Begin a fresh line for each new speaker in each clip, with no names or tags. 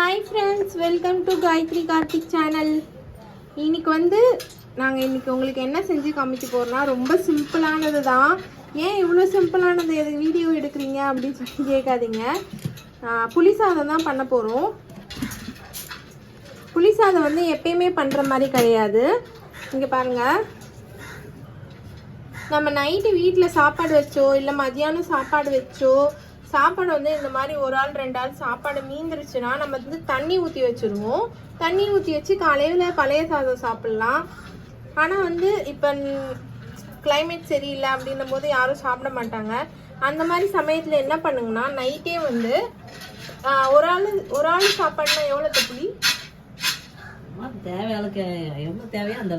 Hi friends welcome to Gayathri Karthik channel இன்னைக்கு வந்து நாங்கள் இன்னைக்கு உங்களுக்கு என்ன செஞ்சு காமிக்க போகிறோம்னா ரொம்ப சிம்பிளானது தான். ஏன் இவ்வளோ சிம்பிளானது எது வீடியோ எடுக்கிறீங்க அப்படின்னு சொல்லி கேட்காதீங்க. புளிசாதம் புளி சாதம் தான் பண்ண போகிறோம் புளி சாதம் வந்து எப்பயுமே பண்ணுற மாதிரி கிடையாது. இங்கே பாருங்கள் நம்ம நைட்டு வீட்டில் சாப்பாடு வச்சோ இல்லை மதியானம் சாப்பாடு வச்சோ சாப்பாடு வந்து இந்த மாதிரி ஒரு ஆள் ரெண்டு ஆள் சாப்பாடு மீந்துருச்சுன்னா நம்ம வந்து தண்ணி ஊற்றி வச்சுருவோம். தண்ணி ஊற்றி வச்சு காலையில் பழைய சாதம் சாப்பிட்லாம். ஆனால் வந்து இப்போ கிளைமேட் சரியில்லை அப்படின்னும் போது யாரும் சாப்பிட மாட்டாங்க. அந்த மாதிரி சமயத்தில் என்ன பண்ணுங்கன்னா நைட்டே வந்து ஒரு ஆள் ஒரு ஆள் சாப்பாடுனா எவ்வளோ தப்புடி
ஆமா, தேவை அளவுக்கு எவ்வளவு தேவையோ அந்த அளவுக்கு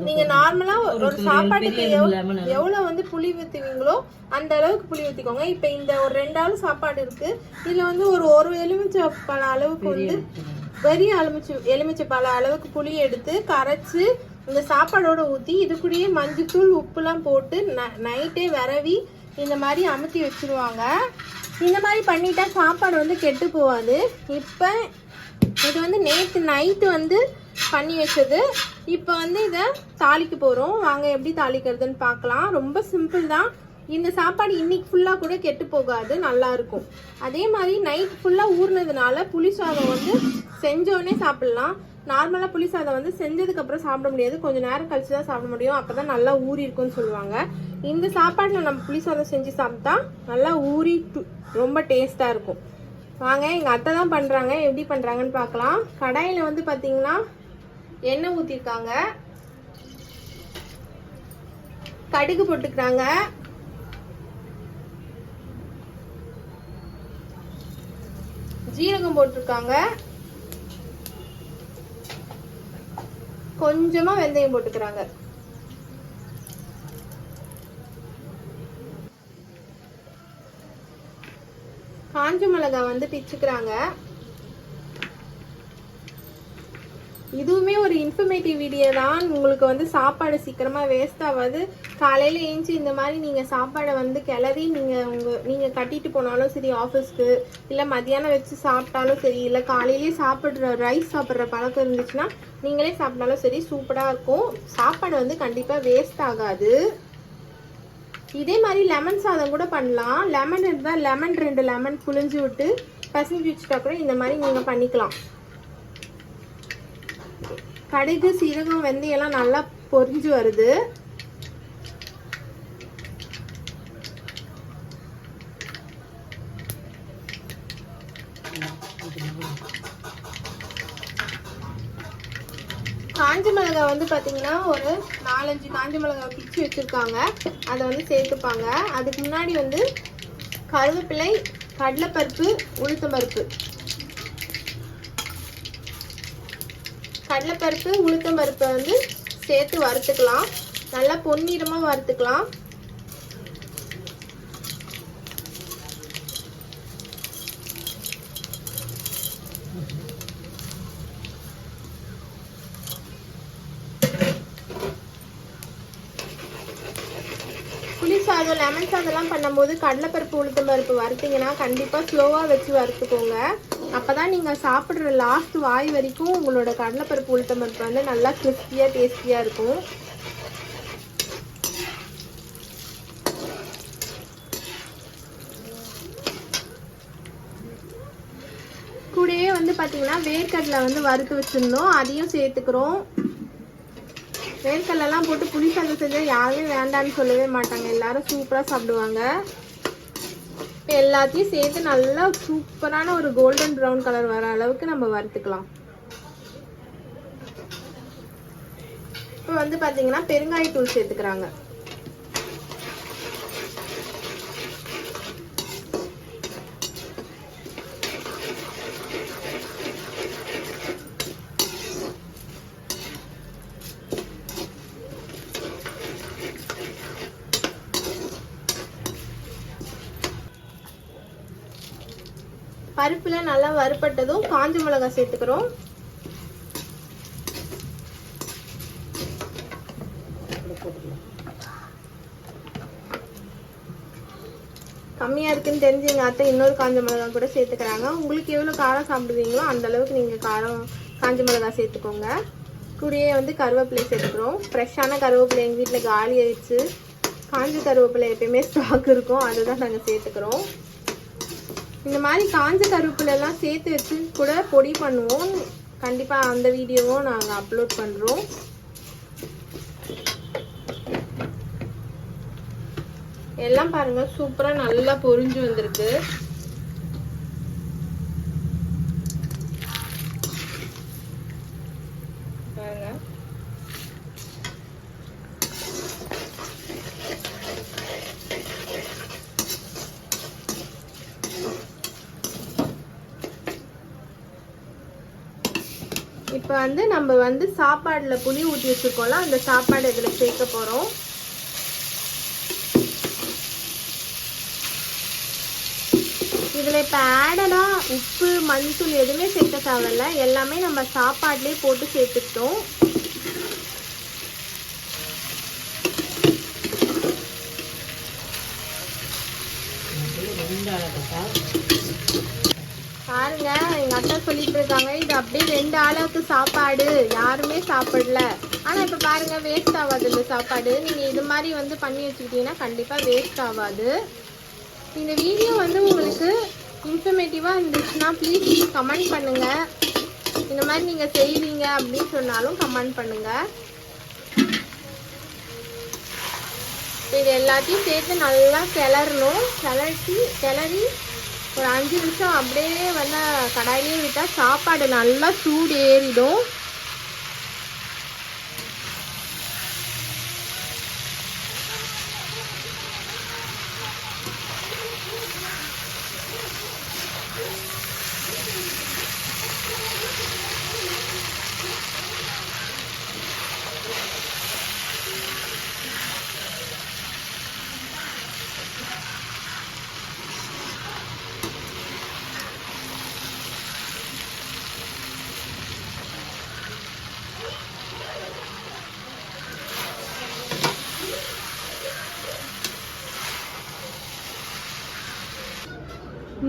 நீங்க நார்மலா ஒரு சாப்பாட்டுக்கு. எவ்வளவு வந்து புளி ஊத்துவீங்களோ அந்த அளவுக்கு புளி ஊத்திக்கோங்க. இப்ப இந்த ஒரு ரெண்டு ஆள் சாப்பாடு இருக்கு. இதுல வந்து ஒரு ஒரு எலுமிச்சை பழ அளவுக்கு வந்து பெரிய எலுமிச்சை எலுமிச்சை பழ அளவுக்கு புளி எடுத்து கரைச்சு இந்த சாப்பாடோட ஊத்தி இது கூடயே மஞ்சத்தூள் உப்புலாம் போட்டு ந- நைட்டே விரவி இந்த மாதிரி அமுத்தி வச்சிருவாங்க. இந்த மாதிரி பண்ணிட்டா சாப்பாடு வந்து கெட்டு போகாது. இப்போ இது வந்து நேற்று நைட்டு வந்து பண்ணி வச்சது. இப்போ வந்து இதை தாளிக்க போகிறோம் வாங்க எப்படி தாளிக்கிறதுன்னு பார்க்கலாம் ரொம்ப சிம்பிள் தான். இந்த சாப்பாடு இன்னைக்கு ஃபுல்லாக கூட கெட்டு போகாது. நல்லா இருக்கும். அதே மாதிரி நைட் ஃபுல்லாக ஊறினதுனால புளி சாதம் வந்து செஞ்சோடனே சாப்பிட்லாம். நார்மலாக புளி சாதம் வந்து செஞ்சதுக்கப்புறம் சாப்பிட முடியாது. கொஞ்சம் நேரம் கழிச்சு தான் சாப்பிட முடியும். அப்போ தான் நல்லா ஊறி இருக்கும்னு சொல்லுவாங்க. இந்த சாப்பாட்டில் நம்ம புளி சாதம் செஞ்சு சாப்பிட்டா நல்லா ஊறி டு- ரொம்ப டேஸ்ட்டாக இருக்கும். வாங்க எங்கள் அத்தை தான் பண்ணுறாங்க எப்படி பண்ணுறாங்கன்னு பார்க்கலாம் கடாயில் வந்து பார்த்தீங்கன்னா எண்ணெய் ஊற்றிருக்காங்க கடுகு போட்டுக்கிறாங்க. ஜீரகம் போட்டிருக்காங்க. கொஞ்சமா வெந்தயம் போட்டுக்கிறாங்க. காஞ்ச மிளகாய் வந்து பிச்சுக்கிறாங்க. இதுவுமே ஒரு இன்ஃபர்மேட்டிவ் வீடியோ தான். உங்களுக்கு வந்து சாப்பாடு சீக்கிரமாக வேஸ்ட் ஆகாது. காலையில் ஏஞ்சி இந்த மாதிரி நீங்கள் சாப்பாடை வந்து கிளறி நீங்கள் உங்கள் நீங்கள் கட்டிட்டு போனாலும் சரி ஆஃபீஸ்க்கு இல்லை மதியானம் வச்சு சாப்பிட்டாலும் சரி இல்லை காலையிலேயே சாப்பிட்ற ரைஸ் சாப்பிட்ற பழக்கம் இருந்துச்சுன்னா நீங்களே சாப்பிட்டாலும் சரி சூப்பராக இருக்கும். சாப்பாடு வந்து கண்டிப்பாக வேஸ்ட் ஆகாது. இதே மாதிரி லெமன் சாதம் கூட பண்ணலாம். லெமன் இருந்தால் லெமன் ரெண்டு லெமன் புழிஞ்சு விட்டு பசஞ்சு வச்சுட்டா கூட இந்த மாதிரி நீங்கள் பண்ணிக்கலாம். கடுகு சீரகம் வெந்தயம் எல்லாம் நல்லா பொரிஞ்சு வருது. காஞ்ச மிளகாய் வந்து பார்த்தீங்கன்னா ஒரு நாலஞ்சு காஞ்ச மிளகாய் பிச்சு வச்சுருக்காங்க. அதை வந்து சேர்த்துப்பாங்க. அதுக்கு முன்னாடி வந்து கருவேப்பிலை கடலைப்பருப்பு உளுத்தம்பருப்பு. கடலைப்பருப்பு உளுத்தம்பருப்பை வந்து சேர்த்து வறுத்துக்கலாம். நல்லா பொன்னிறமாக வறுத்துக்கலாம். புளி சாதம் லெமன் சாதம்லாம் பண்ணும்போது கடலைப்பருப்பு உளுத்தம் பருப்பு வறுத்தீங்கன்னா கண்டிப்பாக ஸ்லோவாக வச்சு வறுத்துக்கோங்க. அப்போ தான் நீங்கள் சாப்பிட்ற லாஸ்ட் வாய் வரைக்கும் உங்களோட கடலைப்பருப்பு உளுத்தம்பருப்பு வந்து நல்லா கிறிஸ்பியாக டேஸ்டியாக இருக்கும். கூடயே வந்து பார்த்தீங்கன்னா வேர்க்கடலை வந்து வறுத்து வச்சுருந்தோம். அதையும் சேர்த்துக்கிறோம். வேர்க்கடலாம் போட்டு புளி சாதம் செஞ்சால் யாருமே வேண்டான்னு சொல்லவே மாட்டாங்க. எல்லாரும் சூப்பராக சாப்பிடுவாங்க. எல்லாத்தையும் சேர்த்து நல்லா சூப்பரான ஒரு கோல்டன் ப்ரௌன் கலர் வர அளவுக்கு நம்ம வறுத்துக்கலாம். இப்போ வந்து பார்த்தீங்கன்னா பெருங்காயத்தூள் சேர்த்துக்கிறாங்க. பருப்புல நல்லா வறுப்பட்டதும் காஞ்ச மிளகாய் சேர்த்துக்கிறோம். கம்மியாக இருக்குன்னு தெரிஞ்சு எங்கள் அத்தை இன்னொரு காஞ்ச மிளகா கூட சேர்த்துக்கிறாங்க. உங்களுக்கு எவ்வளோ காரம் சாப்பிடுவீங்களோ அந்த அளவுக்கு நீங்கள் காரம் காஞ்ச மிளகா சேர்த்துக்கோங்க. கூடயே வந்து கருவேப்பிலை சேர்த்துக்கிறோம். ஃப்ரெஷ்ஷான கருவேப்பிலை எங்கள் வீட்டில் காலி ஆயிடுச்சு. காஞ்ச கருவேப்பிலை எப்பயுமே ஸ்டாக் இருக்கும். அதை தான் நாங்கள் சேர்த்துக்கிறோம். இந்த மாதிரி காஞ்ச கருவேப்பிலெல்லாம் சேர்த்து வச்சு கூட பொடி பண்ணுவோம். கண்டிப்பாக அந்த வீடியோவும் நாங்கள் அப்லோட் பண்ணுறோம் எல்லாம் பாருங்க சூப்பரா நல்லா பொரிஞ்சு வந்திருக்கு பாருங்க இப்போ வந்து நம்ம வந்து சாப்பாடில் புளி ஊற்றி வச்சிருக்கோம்ல அந்த சாப்பாடு இதில் சேர்க்க போகிறோம் இதில் இப்போ ஆடடாக உப்பு மஞ்சள் எதுவுமே சேர்க்க தேவையில்ல. எல்லாமே நம்ம சாப்பாட்லேயே போட்டு சேர்த்துக்கிட்டோம்
ரெண்டு அளவுக்கா
பாருங்க எங்கள் அக்கா சொல்லிட்டு இருக்காங்க இது அப்படியே ரெண்டு ஆளுக்கு சாப்பாடு யாருமே சாப்பிடல. ஆனால் இப்போ பாருங்க வேஸ்ட் ஆகாது இந்த சாப்பாடு. நீங்கள் இது மாதிரி வந்து பண்ணி வச்சுக்கிட்டீங்கன்னா கண்டிப்பாக வேஸ்ட் ஆகாது. இந்த வீடியோ வந்து உங்களுக்கு இன்ஃபர்மேட்டிவாக இருந்துச்சுன்னா ப்ளீஸ் கமெண்ட் பண்ணுங்கள் இந்த மாதிரி நீங்கள் செய்வீங்க அப்படின்னு சொன்னாலும் கமெண்ட் பண்ணுங்கள் இது எல்லாத்தையும் சேர்த்து நல்லா கிளறணும். கிளறி கிளறி ஒரு அஞ்சு நிமிஷம் அப்படியே வந்து கடாயிலே விட்டால் சாப்பாடு நல்லா சூடு ஏறிடும்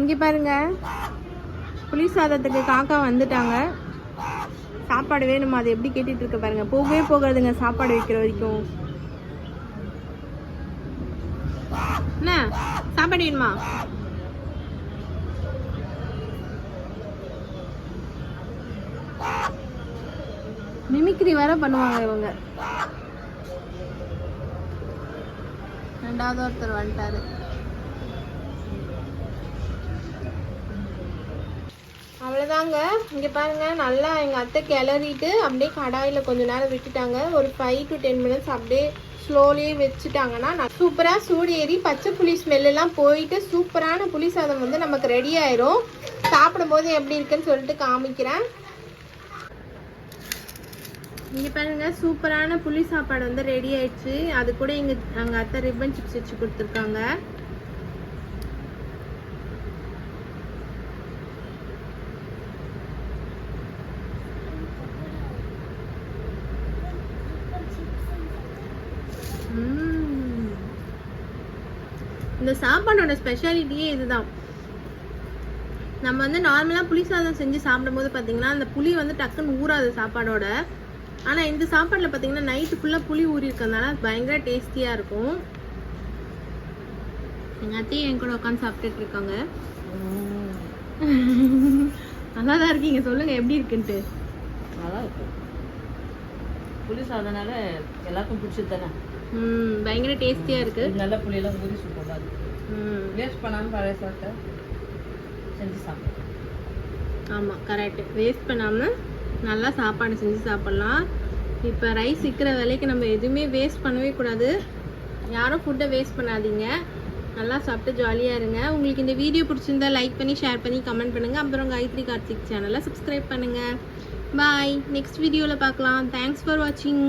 இங்கே பாருங்க. புளி சாதத்துக்கு காக்கா வந்துட்டாங்க. சாப்பாடு வேணுமா? அது எப்படி கேட்டுட்டு இருக்க பாருங்க. போகவே போகாதுங்க சாப்பாடு வைக்கிற வரைக்கும். என்ன? சாப்பாடு வேணுமா? மிமிக்ரி வேற பண்ணுவாங்க இவங்க. ரெண்டாவது ஒருத்தர் வந்துட்டாரு. அவ்வளோதாங்க இங்கே பாருங்க நல்லா எங்கள் அத்தை கிளறிட்டு அப்படியே கடாயில் கொஞ்ச நேரம் விட்டுட்டாங்க. ஒரு ஃபைவ் டு டென் மினிட்ஸ் அப்படியே ஸ்லோலியே வச்சுட்டாங்கன்னா சூப்பராக சூடு ஏறி பச்சை புளி ஸ்மெல்லாம் போயிட்டு சூப்பரான புளி சாதம் வந்து நமக்கு ரெடி ஆயிரும். சாப்பிடும்போது எப்படி இருக்குன்னு சொல்லிட்டு காமிக்கிறேன். இங்கே பாருங்க சூப்பரான புளி சாப்பாடு வந்து ரெடி ஆயிடுச்சு. அது கூட எங்கள் எங்கள் அத்தை ரிப்பன் சிப்ஸ் வச்சு கொடுத்துருக்காங்க. சாப்பாடோட ஸ்பெஷாலிட்டியே இதுதான். நம்ம வந்து நார்மலாக புளி சாதம் செஞ்சு சாப்பிடும்போது பார்த்தீங்கன்னா அந்த புளி வந்து டக்குன்னு ஊறாது சாப்பாடோட. ஆனால் இந்த சாப்பாடில் பார்த்தீங்கன்னா நைட்டு ஃபுல்லாக புளி ஊறி இருக்கறதுனால பயங்கர டேஸ்டியாக இருக்கும். எங்கள் அத்தையும் என் கூட உட்காந்து சாப்பிட்டுட்டு இருக்காங்க. நல்லா தான் இருக்கீங்க. சொல்லுங்கள் எப்படி இருக்குன்ட்டு.
நல்லா இருக்கு புளி சாதனால எல்லாருக்கும் பிடிச்சது தானே
ம் பயங்கர டேஸ்டியாக இருக்குது
நல்ல புளியெல்லாம் ஊறி சூப்பராக வேஸ்ட் பண்ணாமல் பழைய சாப்பிட்ட செஞ்சு சாப்பிடு
ஆமாம் கரெக்டு வேஸ்ட் பண்ணாமல் நல்லா சாப்பாடு செஞ்சு சாப்பிட்லாம். இப்போ ரைஸ் விற்கிற விலைக்கு நம்ம எதுவுமே வேஸ்ட் பண்ணவே கூடாது. யாரும் ஃபுட்டை வேஸ்ட் பண்ணாதீங்க. நல்லா சாப்பிட்டு ஜாலியாக இருங்க. உங்களுக்கு இந்த வீடியோ பிடிச்சிருந்தா லைக் பண்ணி ஷேர் பண்ணி கமெண்ட் பண்ணுங்கள் அப்புறம் காயத்ரி கார்த்திக் சேனலை சப்ஸ்கிரைப் பண்ணுங்கள் பாய் நெக்ஸ்ட் வீடியோவில் பார்க்கலாம். தேங்க்ஸ் ஃபார் வாட்சிங்